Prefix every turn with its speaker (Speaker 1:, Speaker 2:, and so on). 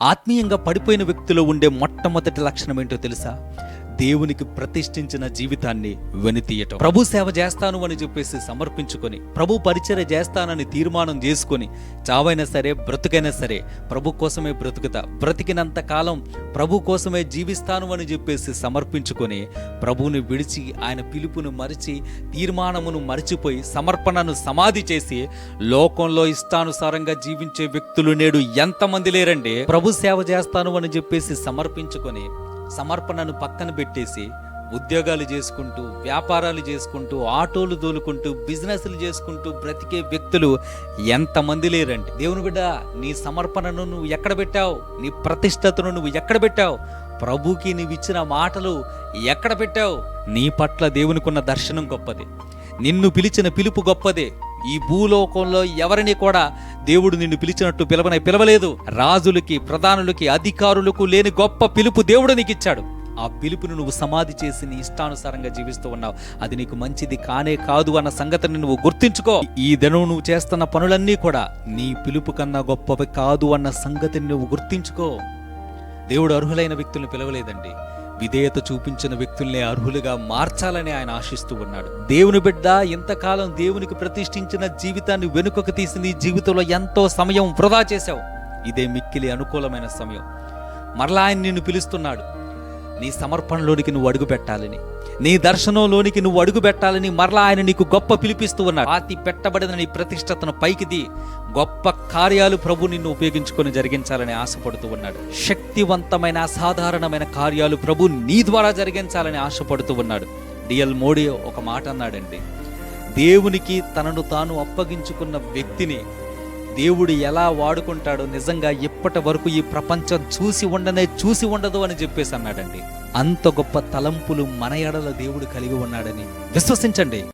Speaker 1: ఆత్మీయంగా పడిపోయిన వ్యక్తిలో ఉండే మొట్టమొదటి లక్షణం ఏంటో తెలుసా? దేవునికి ప్రతిష్ఠించిన జీవితాన్ని వెనుతీయటం. ప్రభు సేవ చేస్తాను అని చెప్పేసి సమర్పించుకొని ప్రభు పరిచర్య చేస్తానని తీర్మానం చేసుకొని చావైనా సరే బ్రతుకైనా సరే ప్రభు కోసమే బ్రతుకుతా బ్రతికినంత కాలం ప్రభు కోసమే జీవిస్తాను అని చెప్పేసి సమర్పించుకొని ప్రభువుని విడిచి ఆయన పిలుపును మరిచి తీర్మానమును మరిచిపోయి సమర్పణను సమాధి చేసి లోకంలో ఇష్టానుసారంగా జీవించే వ్యక్తులు నేడు ఎంతమంది లేరండి? ప్రభు సేవ చేస్తాను అని చెప్పేసి సమర్పించుకొని సమర్పణను పక్కన పెట్టేసి ఉద్యోగాలు చేసుకుంటూ వ్యాపారాలు చేసుకుంటూ ఆటోలు తోలుకుంటూ బిజినెస్లు చేసుకుంటూ బ్రతికే వ్యక్తులు ఎంతమంది లేరండి. దేవుని బిడ్డ నీ సమర్పణను నువ్వు ఎక్కడ పెట్టావు? నీ ప్రతిష్టతను నువ్వు ఎక్కడ పెట్టావు? ప్రభుకి నీవు ఇచ్చిన మాటలు ఎక్కడ పెట్టావు? నీ పట్ల దేవునికున్న దర్శనం గొప్పది. నిన్ను పిలిచిన పిలుపు గొప్పదే. ఈ భూలోకంలో ఎవరిని కూడా దేవుడు నిన్ను పిలిచినట్టు పిలవనే పిలవలేదు. రాజులకి ప్రధానులకి అధికారులకు లేని గొప్ప పిలుపు దేవుడు నీకు ఇచ్చాడు ఆ పిలుపును నువ్వు సమాధి చేసి నీ ఇష్టానుసారంగా జీవిస్తూ ఉన్నావు. అది నీకు మంచిది కానే కాదు అన్న సంగతిని నువ్వు గుర్తించుకో. ఈ దినం నువ్వు చేస్తున్న పనులన్నీ కూడా నీ పిలుపు కన్నా గొప్పవి కాదు అన్న సంగతిని నువ్వు గుర్తించుకో. దేవుడు అర్హులైన వ్యక్తులను పిలవలేదండి. విధేయత చూపించిన వ్యక్తుల్ని అర్హులుగా మార్చాలని ఆయన ఆశిస్తూ ఉన్నాడు. దేవుని బిడ్డ ఇంతకాలం దేవునికి ప్రతిష్ఠించిన జీవితాన్ని వెనుకకు తీసి నీ జీవితంలో ఎంతో సమయం వృధా చేశావు. ఇదే మిక్కిలి అనుకూలమైన సమయం. మరలా ఆయన నిన్ను పిలుస్తున్నాడు. నీ సమర్పణలోనికి నువ్వు అడుగు పెట్టాలని నీ దర్శనంలోనికి నువ్వు అడుగు పెట్టాలని మరలా ఆయన నీకు గొప్ప పిలిపిస్తూ ఉన్నాడు. పాతి పెట్టబడిన నీ ప్రతిష్టతను పైకిది గొప్ప కార్యాలు ప్రభు నిన్ను ఉపయోగించుకొని జరిగించాలని ఆశపడుతూ ఉన్నాడు. శక్తివంతమైన అసాధారణమైన కార్యాలు ప్రభు నీ ద్వారా జరిగించాలని ఆశపడుతూ ఉన్నాడు. డిఎల్ మోడీ ఒక మాట అన్నాడండి దేవునికి తనను తాను అప్పగించుకున్న వ్యక్తిని దేవుడు ఎలా వాడుకుంటాడో నిజంగా ఇప్పటి వరకు ఈ ప్రపంచం చూసి ఉండనే చూసి ఉండదు అని చెప్పేసి అన్నాడండి. అంత గొప్ప తలంపులు మన ఎడల దేవుడు కలిగి ఉన్నాడని విశ్వసించండి.